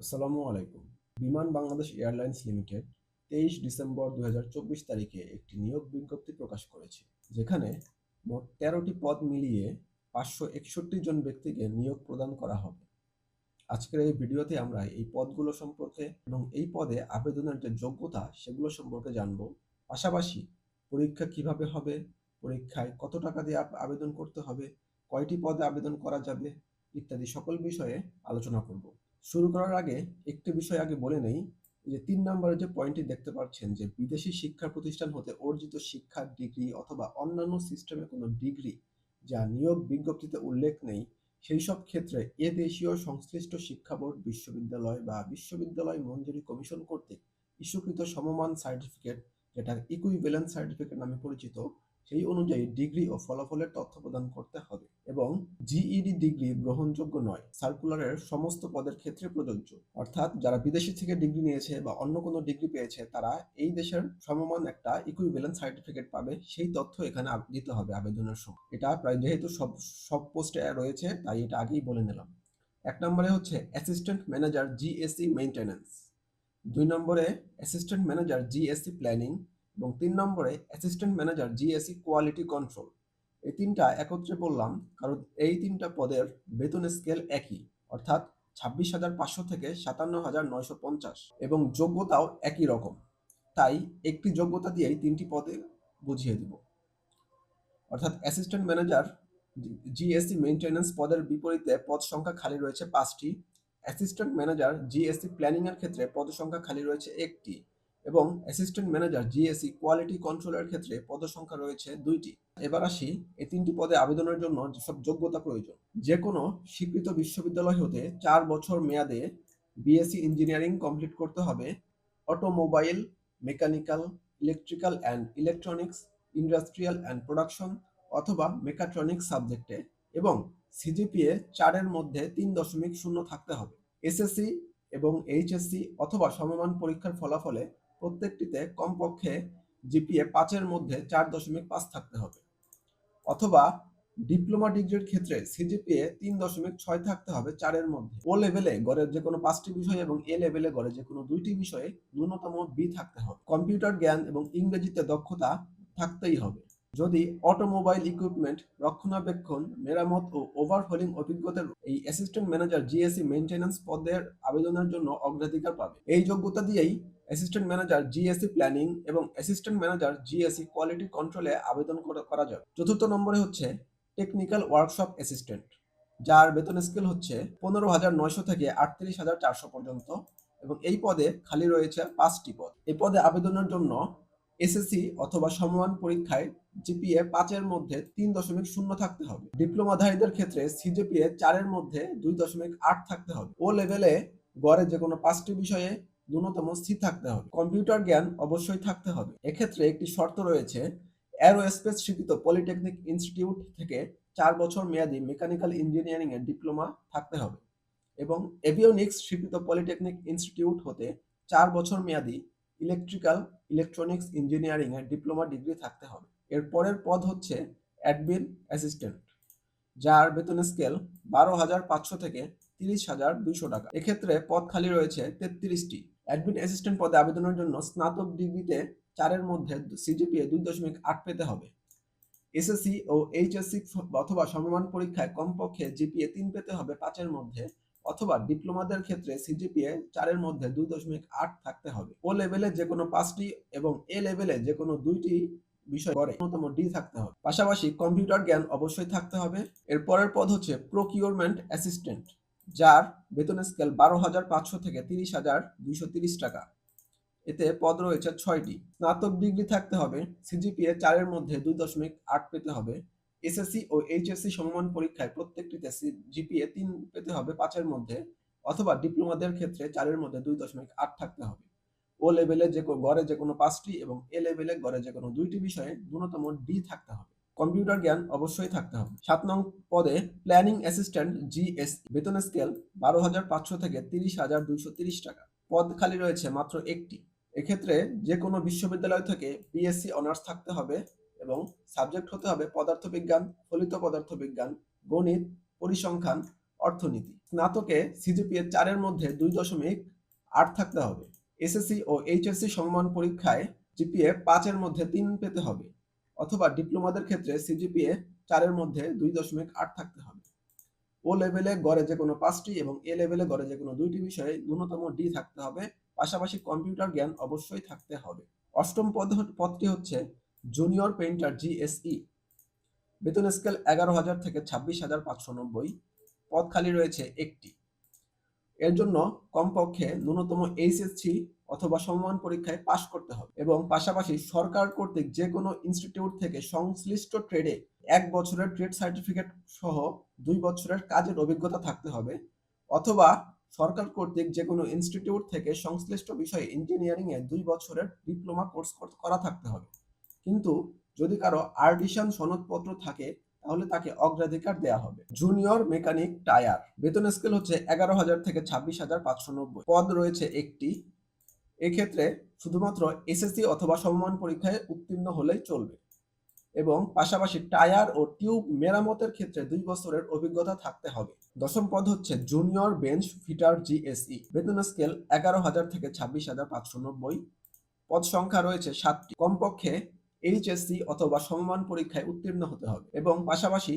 আসসালামু আলাইকুম। Biman Bangladesh airlines limited তেইশ ডিসেম্বর দু হাজার চব্বিশ তারিখে একটি নিয়োগ বিজ্ঞপ্তি প্রকাশ করেছে, যেখানে মোট তেরোটি পদ মিলিয়ে পাঁচশো একষট্টি জন ব্যক্তিকে নিয়োগ প্রদান করা হবে। আজকের এই ভিডিওতে আমরা এই পদগুলো সম্পর্কে এবং এই পদে আবেদনের যে যোগ্যতা, সেগুলো সম্পর্কে জানব। পাশাপাশি পরীক্ষা কীভাবে হবে, পরীক্ষায় কত টাকা দিয়ে আবেদন করতে হবে, কয়টি পদে আবেদন করা যাবে ইত্যাদি সকল বিষয়ে আলোচনা করব। শুরু করার আগে একটি বিষয় আগে বলে নেই যে তিন নম্বরে যে পয়েন্টটি দেখতে পাচ্ছেন যে বিদেশি শিক্ষা প্রতিষ্ঠান হতে অর্জিত শিক্ষার ডিগ্রি অথবা অন্যান্য সিস্টেমে কোনো ডিগ্রি যা নিয়োগ বিজ্ঞপ্তিতে উল্লেখ নেই, সেই সব ক্ষেত্রে এ দেশীয় সংশ্লিষ্ট শিক্ষা বোর্ড, বিশ্ববিদ্যালয় বা বিশ্ববিদ্যালয় মঞ্জুরি কমিশন কর্তৃক ইস্যুকৃত সমমান সার্টিফিকেট যেটা ইকুইভ্যালেন্ট সার্টিফিকেট নামে পরিচিত সেই অনুযায়ী ডিগ্রি ও ফলাফলের তথ্য প্রদান করতে হবে এবং জিইডি ডিগ্রি গ্রহণযোগ্য নয়। সার্কুলারের সমস্ত পদের ক্ষেত্রে প্রযোজ্য। অর্থাৎ যারা বিদেশি থেকে ডিগ্রি নিয়েছে বা অন্য কোনো ডিগ্রি পেয়েছে, তারা এই দেশের সমমান একটা ইকুইভ্যালেন্ট সার্টিফিকেট পাবে। সেই তথ্য এখানে দিতে হবে আবেদনের সময়। এটা প্রায় যেহেতু সব সব পোস্টে রয়েছে, তাই এটা আগেই বলে নিলাম। এক নম্বরে হচ্ছে অ্যাসিস্ট্যান্ট ম্যানেজার জিএসসি মেইনটেনেন্স দুই নম্বরে অ্যাসিস্ট্যান্ট ম্যানেজার জিএসসি প্ল্যানিং এবং তিন নম্বরে assistant manager GSC quality control এই তিনটা একত্রে বললাম, কারণ এই তিনটা পদের বেতন স্কেল একই, অর্থাৎ ছাব্বিশ হাজার পাঁচশো থেকে সাতান্ন হাজার নয়শো পঞ্চাশ, এবং যোগ্যতাও একই রকম। তাই একটি যোগ্যতা দিয়েই তিনটি পদে বুঝিয়ে দিব। অর্থাৎ অ্যাসিস্ট্যান্ট ম্যানেজার জিএসসি মেইনটেনেন্স পদের বিপরীতে পদ সংখ্যা খালি রয়েছে পাঁচটি অ্যাসিস্ট্যান্ট ম্যানেজার জিএসসি প্ল্যানিং এর ক্ষেত্রে পদ সংখ্যা খালি রয়েছে একটি এবং অ্যাসিস্ট্যান্ট ম্যানেজার জিএসসি কোয়ালিটি কন্ট্রোলের ক্ষেত্রে পদ সংখ্যা রয়েছে দুইটি। এবার আসি এই তিনটি পদে আবেদনের জন্য যেসব যোগ্যতা প্রয়োজন। যে কোনো স্বীকৃত বিশ্ববিদ্যালয় হতে চার বছর মেয়াদে বিএসসি ইঞ্জিনিয়ারিং কমপ্লিট করতে হবে। Automobile mechanical electrical and electronics industrial and production অথবা মেকাট্রনিক্স সাবজেক্টে এবং সিজিপিএ চারের মধ্যে তিন দশমিক শূন্য থাকতে হবে। এসএসসি এবং এইচএসসি অথবা সমমান পরীক্ষার ফলাফলে প্রত্যেকটিতে কমপক্ষে জিপিএ পাঁচের মধ্যে চার দশমিক পাঁচ থাকতে হবে। অথবা ডিপ্লোমা ডিগ্রির ক্ষেত্রে সিজিপিএ তিন দশমিক ছয় থাকতে হবে চারের মধ্যে। ও লেভেলে গড়ের যে কোনো পাঁচটি বিষয় এবং এ লেভেলে গড়ে যে কোনো দুইটি বিষয়ে ন্যূনতম বি থাকতে হবে। কম্পিউটার জ্ঞান এবং ইংরেজিতে দক্ষতা থাকতেই হবে। যদি অটোমোবাইল ইকুইপমেন্ট, রক্ষণাবেক্ষণ, মেরামত ও ওভারহলিং অভিজ্ঞতার এই অ্যাসিস্ট্যান্ট ম্যানেজার জিএসসি মেইনটেন্যান্স পদের আবেদনের জন্য অগ্রাধিকার পাবে। এই যোগ্যতা দিয়েই অ্যাসিস্ট্যান্ট ম্যানেজার জিএসসি প্ল্যানিং এবং অ্যাসিস্ট্যান্ট ম্যানেজার জিএসসি কোয়ালিটি কন্ট্রোলে আবেদন করা যাবে। চতুর্থ নম্বরে হচ্ছে টেকনিক্যাল ওয়ার্কশপ অ্যাসিস্ট্যান্ট যার বেতন স্কেল হচ্ছে পনেরো হাজার নয়শো থেকে আটত্রিশ হাজার চারশো পর্যন্ত এবং এই পদে খালি রয়েছে পাঁচটি পদ। এই পদে আবেদনের জন্য এসএসসি অথবা সমমান পরীক্ষায় জিপিএ পাঁচের মধ্যে তিন দশমিক শূন্য থাকতে হবে। ডিপ্লোমাধারীদের ক্ষেত্রে সিজিপিএ চারের মধ্যে দুই দশমিক আট থাকতে হবে। ও লেভেলে গড়ে যে কোনো পাঁচটি বিষয়ে ন্যূনতম স্থির থাকতে হবে। কম্পিউটার জ্ঞান অবশ্যই থাকতে হবে। এক্ষেত্রে একটি শর্ত রয়েছে, অ্যারোস্পেস স্বীকৃত পলিটেকনিক ইনস্টিটিউট থেকে চার বছর মেয়াদী মেকানিক্যাল ইঞ্জিনিয়ারিং এর ডিপ্লোমা থাকতে হবে এবং এভিওনিক্স স্বীকৃত পলিটেকনিক ইনস্টিটিউট হতে চার বছর মেয়াদী ইলেকট্রিক্যাল ইলেকট্রনিক্স ইঞ্জিনিয়ারিং এর ডিপ্লোমা ডিগ্রি থাকতে হবে। এর পরের পদ হচ্ছে অ্যাডমিন অ্যাসিস্ট্যান্ট, যার বেতন স্কেল বারো হাজার পাঁচশো থেকে তিরিশ হাজার দুইশো টাকা। এক্ষেত্রে পদ খালি রয়েছে তেত্রিশটি। অ্যাডমিন অ্যাসিস্ট্যান্ট পদে আবেদনের জন্য স্নাতক ডিগ্রিতে চারের মধ্যে সিজিপিএ দুই দশমিক আট পেতে হবে। এসএসসি ও এইচএসসি অথবা সমমান পরীক্ষায় কমপক্ষে জিপিএ তিন পেতে হবে পাঁচের মধ্যে, অথবা ডিপ্লোমাদের ক্ষেত্রে সিজিপিএ চারের মধ্যে দুই দশমিক আট থাকতে হবে। ও লেভেলে যে কোনো পাঁচটি এবং এ লেভেলে যে কোনো দুইটি বিষয় করে ন্যূনতম ডি থাকতে হবে। পাশাপাশি কম্পিউটার জ্ঞান অবশ্যই থাকতে হবে। এর পরের পদ হচ্ছে প্রকিউরমেন্ট অ্যাসিস্ট্যান্ট যার বেতন স্কেল বারো হাজার পাঁচশো থেকে তিরিশ হাজার দুইশো তিরিশ টাকা। এতে পদ রয়েছে ছয়টি। স্নাতক ডিগ্রি থাকতে হবে সিজিপিএ চারের মধ্যে দুই দশমিক আট পেতে হবে। এসএসসি ও এইচএসসি সমমান পরীক্ষায় প্রত্যেকটিতে জিপিএ তিন পেতে হবে পাঁচের মধ্যে, অথবা ডিপ্লোমাদের ক্ষেত্রে চারের মধ্যে দুই দশমিক আট থাকতে হবে। ও লেভেলে যে গড়ে যে কোনো পাঁচটি এবং এ লেভেলে গড়ে যে কোনো দুইটি বিষয়ে ন্যূনতম ডি থাকতে হবে। কম্পিউটার জ্ঞান অবশ্যই থাকতে হবে। সাত নং পদে প্ল্যানিং অ্যাসিস্ট্যান্ট জিএস বেতন স্কেল বারো হাজার পাঁচশো থেকে তিরিশ হাজার দুইশো তিরিশ টাকা। পদ খালি রয়েছে মাত্র একটি। এক্ষেত্রে যে কোনো বিশ্ববিদ্যালয় থেকে বিএসসি অনার্স থাকতে হবে এবং সাবজেক্ট হতে হবে পদার্থবিজ্ঞান, ফলিত পদার্থবিজ্ঞান, গণিত, পরিসংখ্যান, অর্থনীতি। স্নাতকে সিজিপিএ চারের মধ্যে দুই দশমিক আট থাকতে হবে। এসএসসি ও এইচএসসি সম্মান পরীক্ষায় জিপিএ পাঁচের মধ্যে তিন পেতে হবে। অথবা ডিপ্লোমাদের ক্ষেত্রে সিজিপিএ চারের মধ্যে দুই দশমিক আট থাকতে হবে। ও লেভেলে গড়ে যে কোনো পাঁচটি এবং এ লেভেলে গড়ে যে কোনো দুইটি বিষয়ে ন্যূনতম ডি থাকতে হবে। পাশাপাশি কম্পিউটার জ্ঞান অবশ্যই থাকতে হবে। অষ্টম পদ পদটি হচ্ছে জুনিয়র পেইন্টার জিএসই বেতন স্কেল এগারো হাজার থেকে ছাব্বিশ হাজার পাঁচশো নব্বই। পদ খালি রয়েছে একটি। এর জন্য কমপক্ষে ন্যূনতম এইচএসসি অথবা সমমান পরীক্ষায় পাশ করতে হবে এবং পাশাপাশি সরকার কর্তৃক যে কোনো ইনস্টিটিউট থেকে সংশ্লিষ্ট ট্রেডে এক বছরের ট্রেড সার্টিফিকেট সহ দুই বছরের কাজের অভিজ্ঞতা থাকতে হবে অথবা সরকার কর্তৃক যে কোনো ইনস্টিটিউট থেকে সংশ্লিষ্ট বিষয়ে ইঞ্জিনিয়ারিং এ দুই বছরের ডিপ্লোমা কোর্স করা থাকতে হবে। কিন্তু যদি কারও আর্টিসান সনদপত্র থাকে তাহলে তাকে অগ্রাধিকার দেওয়া হবে। জুনিয়র মেকানিক টায়ার বেতন স্কেল হচ্ছে এগারো হাজার থেকে ছাব্বিশ হাজার পাঁচশো নব্বই। পদ রয়েছে একটি। এক্ষেত্রে শুধুমাত্র এসএসসি অথবা সমমান পরীক্ষায় উত্তীর্ণ হলেই চলবে। এবং পাশাপাশি টায়ার ও টিউব মেরামতের ক্ষেত্রে দুই বছরের অভিজ্ঞতা থাকতে হবে। দশম পদ হচ্ছে জুনিয়র বেঞ্চ ফিটার জিএসই বেতন স্কেল এগারো হাজার থেকে ছাব্বিশ হাজার পাঁচশো নব্বই। পদ সংখ্যা রয়েছে সাতটি। কমপক্ষে এইচএসসি অথবা সমমান পরীক্ষায় উত্তীর্ণ হতে হবে এবং পাশাপাশি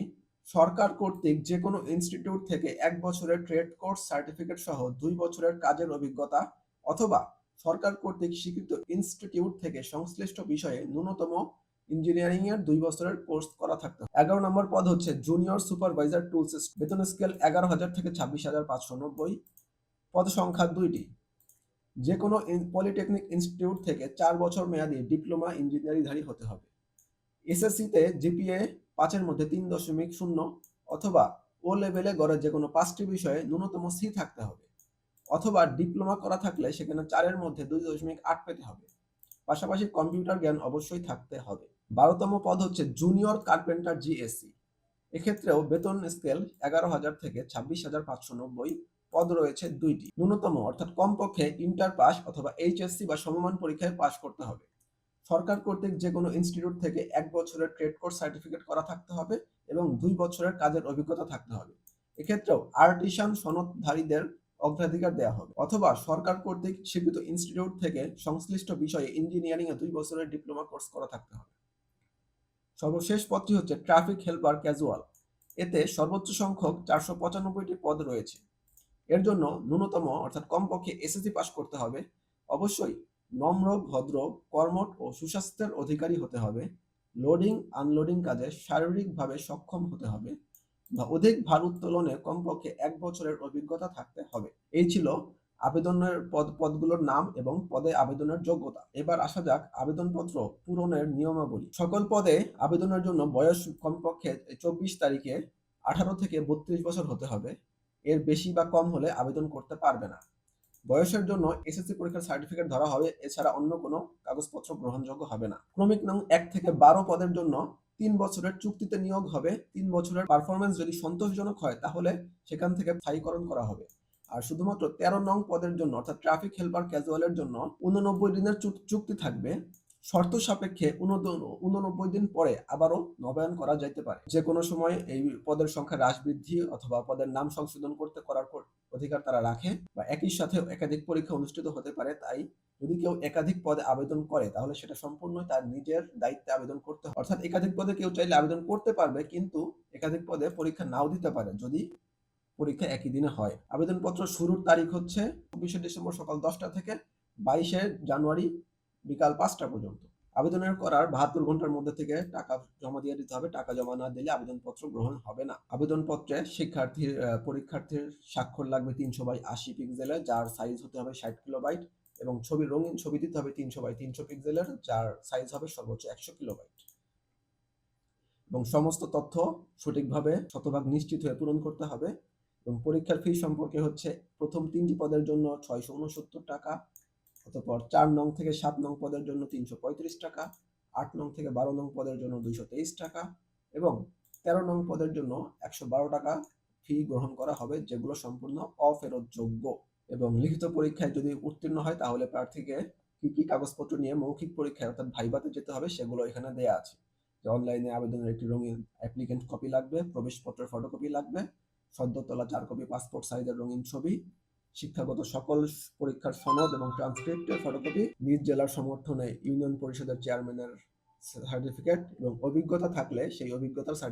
সরকার কর্তৃক যে কোনো ইনস্টিটিউট থেকে এক বছরের ট্রেড কোর্স সার্টিফিকেট সহ দুই বছরের কাজের অভিজ্ঞতা অথবা সরকার কর্তৃক স্বীকৃত ইনস্টিটিউট থেকে সংশ্লিষ্ট বিষয়ে ন্যূনতম ইঞ্জিনিয়ারিং এর দুই বছরের কোর্স করা থাকতে হবে। এগারো নম্বর পদ হচ্ছে জুনিয়র সুপারভাইজার টুলস বেতন স্কেল এগারো হাজার থেকে ছাব্বিশ হাজার পাঁচশো নব্বই। পদ সংখ্যা দুইটি। যে কোনো পলিটেকনিক ইনস্টিটিউট থেকে চার বছর মেয়াদী ডিপ্লোমা ইঞ্জিনিয়ারিংধারী হতে হবে। এসএসসিতে জিপিএ পাঁচের মধ্যে তিন দশমিক শূন্য অথবা ও লেভেলে গড়ে যে কোনো পাঁচটি বিষয়ে ন্যূনতম সি থাকতে হবে অথবা ডিপ্লোমা করা থাকলে সেখানে চারের মধ্যে দুই দশমিক আট পেতে হবে। পাশাপাশি কম্পিউটার জ্ঞান অবশ্যই থাকতে হবে। বারোতম পদ হচ্ছে জুনিয়র কার্পেন্টার জিএসসি। এক্ষেত্রেও বেতন স্কেল এগারো হাজার থেকে ছাব্বিশ হাজার পাঁচশো নব্বই পদ রয়েছে দুইটি। ন্যূনতম, অর্থাৎ কমপক্ষে ইন্টার পাস অথবা এইচএসসি বা সমমান পরীক্ষায় পাশ করতে হবে। সরকার কর্তৃক যে কোনো ইনস্টিটিউট থেকে এক বছরের ট্রেড কোর্স সার্টিফিকেট করা থাকতে হবে এবং দুই বছরের কাজের অভিজ্ঞতা থাকতে হবে। এক্ষেত্রেও আর্টিসান সনদধারীদের অগ্রাধিকার দেওয়া হবে। অথবা সরকার কর্তৃক স্বীকৃত ইনস্টিটিউট থেকে সংশ্লিষ্ট বিষয়ে ইঞ্জিনিয়ারিং এ দুই বছরের ডিপ্লোমা কোর্স করা থাকতে হবে। সর্বশেষ পদটি হচ্ছে ট্রাফিক হেল্পার ক্যাজুয়াল। এতে সর্বোচ্চ সংখ্যক চারশো পঁচানব্বইটি পদ রয়েছে। এর জন্য ন্যূনতম, অর্থাৎ কমপক্ষে এসএসসি পাস করতে হবে। অবশ্যই নম্র, ভদ্র, কর্মঠ ও সুস্বাস্থ্যের অধিকারী হতে হবে। লোডিং আনলোডিং কাজে শারীরিকভাবে সক্ষম হতে হবে বা অধিক ভার উত্তোলনে কমপক্ষে এক বছরের অভিজ্ঞতা থাকতে হবে। এই ছিল আবেদনের পদ, পদগুলোর নাম এবং পদে আবেদনের যোগ্যতা। এবার আসা যাক আবেদনপত্র পূরণের নিয়মাবলী। সকল পদে আবেদনের জন্য বয়স কমপক্ষে চব্বিশ তারিখে আঠারো থেকে বত্রিশ বছর হতে হবে। এর বেশি বা কম হলে আবেদন করতে পারবে না। বয়সের জন্য এসএসসি পরীক্ষার সার্টিফিকেট ধরা হবে, এছাড়া অন্য কোনো কাগজপত্র গ্রহণযোগ্য হবে না। ক্রমিক নং এক থেকে বারো পদের জন্য তিন বছরের চুক্তিতে নিয়োগ হবে। তিন বছরের পারফরমেন্স যদি সন্তোষজনক হয়, তাহলে সেখান থেকে স্থায়ীকরণ করা হবে। আর শুধুমাত্র তেরো নং পদের জন্য, অর্থাৎ ট্রাফিক হেল্পার ক্যাজুয়ালের জন্য, উননব্বই দিনের চুক্তি থাকবে। শর্ত সাপেক্ষে উননব্বই দিন পরে আবারও নবায়ন করা যাইতে পারে। যে কোনো সময় এই পদের সংখ্যা হ্রাস বৃদ্ধি অথবা পদের নাম সংশোধন করতে করার অধিকার তারা রাখে বা একই সাথে একাধিক পরীক্ষা অনুষ্ঠিত হতে পারে, তাই যদি কেউ একাধিক পদে আবেদন করে, তাহলে সেটা সম্পূর্ণ তার নিজের দায়িত্বে আবেদন করতে হয়। অর্থাৎ একাধিক পদে কেউ চাইলে আবেদন করতে পারবে, কিন্তু একাধিক পদে পরীক্ষা নাও দিতে পারে যদি পরীক্ষা একই দিনে হয়। আবেদনপত্র শুরুর তারিখ হচ্ছে চব্বিশে ডিসেম্বর সকাল দশটা থেকে বাইশে জানুয়ারি বিকাল পাঁচটা পর্যন্ত। আবেদনের করার বাহাত্তর ঘণ্টার মধ্যে থেকে টাকা জমা দিয়ে দিতে হবে। টাকা জমা না দিলে আবেদনপত্র গ্রহণ হবে না। আবেদনপত্রে শিক্ষার্থীর পরীক্ষার্থীর স্বাক্ষর লাগবে তিনশো বাই আশি পিক্সেলের যার সাইজ হতে হবে ষাট কিলোবাইট এবং ছবি রঙিন ছবি দিতে হবে তিনশো বাই তিনশো পিক্সেলের যার সাইজ হবে সর্বোচ্চ একশো কিলোবাইট এবং সমস্ত তথ্য সঠিকভাবে শতভাগ নিশ্চিত হয়ে পূরণ করতে হবে। এবং পরীক্ষার ফি সম্পর্কে হচ্ছে প্রথম তিনটি পদের জন্য ছয়শো উনসত্তর টাকা অতঃপর চার নং থেকে সাত নং পদের জন্য তিনশো পঁয়ত্রিশ টাকা, আট নং থেকে বারো নং পদের জন্য দুইশো তেইশ টাকা এবং তেরো নং পদের জন্য একশো বারো টাকা ফি গ্রহণ করা হবে, যেগুলো সম্পূর্ণ অফেরতযোগ্য। এবং লিখিত পরীক্ষায় যদি উত্তীর্ণ হয়, তাহলে প্রার্থীকে কি কি কাগজপত্র নিয়ে মৌখিক পরীক্ষায় অর্থাৎ ভাইবাতে যেতে হবে, সেগুলো এখানে দেয়া আছে। যে অনলাইনে আবেদনের একটি রঙিন অ্যাপ্লিকেন্ট কপি লাগবে, প্রবেশপত্রের ফটোকপি লাগবে সদ্য তোলা চার কপি পাসপোর্ট সাইজের রঙিন ছবি শিক্ষাগত সকল পরীক্ষার সনদ এবং ট্রান্সক্রিপ্টের ফটোকপি নিজ জেলার সমর্থনে ইউনিয়ন পরিষদের চেয়ারম্যানের সার্টিফিকেট এবং অভিজ্ঞতা থাকলে সেই অভিজ্ঞতার সার্টিফিকেট